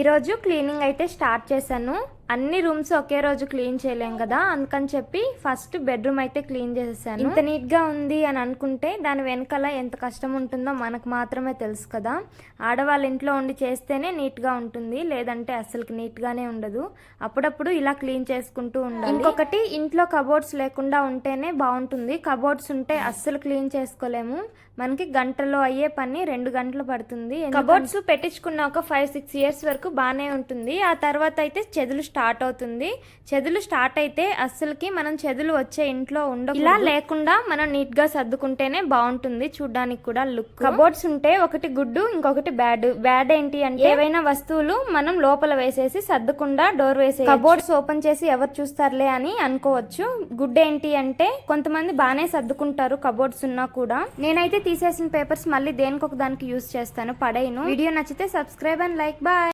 ఈరోజు క్లీనింగ్ అయితే స్టార్ట్ చేశాను. అన్ని రూమ్స్ ఒకే రోజు క్లీన్ చేయలేం కదా అందుకని చెప్పి ఫస్ట్ బెడ్రూమ్ అయితే క్లీన్ చేసేసాను. ఇంత నీట్గా ఉంది అని అనుకుంటే దాని వెనకాల ఎంత కష్టం ఉంటుందో మనకు మాత్రమే తెలుసు కదా. ఆడవాళ్ళ ఇంట్లో ఉండి చేస్తేనే నీట్గా ఉంటుంది లేదంటే అసలుకి నీట్ గానే ఉండదు. అప్పుడప్పుడు ఇలా క్లీన్ చేసుకుంటూ ఉండాలి. ఇంకొకటి ఇంట్లో కబోర్డ్స్ లేకుండా ఉంటేనే బాగుంటుంది. కబోర్డ్స్ ఉంటే అస్సలు క్లీన్ చేసుకోలేము. మనకి గంటలో అయ్యే పని రెండు గంటలు పడుతుంది. కబోర్డ్స్ పెట్టించుకున్న ఒక ఫైవ్ సిక్స్ ఇయర్స్ వరకు బాగానే ఉంటుంది. ఆ తర్వాత అయితే చెదులు స్టార్ట్ అవుతుంది. చెదులు స్టార్ట్ అయితే అస్సలకి మనం చెదులు వచ్చే ఇంట్లో ఉండ ఇలా లేకుండా మనం నీట్గా సర్దుకుంటేనే బాగుంటుంది చూడడానికి కూడా లుక్. కబోర్డ్స్ ఉంటే ఒకటి గుడ్డు ఇంకొకటి బ్యాడ్. బ్యాడ్ ఏంటి అంటే ఏవైనా వస్తువులు మనం లోపల వేసేసి సర్దకుండా డోర్ వేసే కబోర్డ్స్ ఓపెన్ చేసి ఎవరు చూస్తారులే అని అనుకోవచ్చు. గుడ్ ఏంటి అంటే కొంతమంది బాగానే సర్దుకుంటారు కబోర్డ్స్ ఉన్నా కూడా. నేనైతే తీసేసిన పేపర్స్ మళ్ళీ దేనికొక దానికి యూస్ చేస్తాను పడేయను. వీడియో నచ్చితే సబ్స్క్రైబ్ అండ్ లైక్. బాయ్.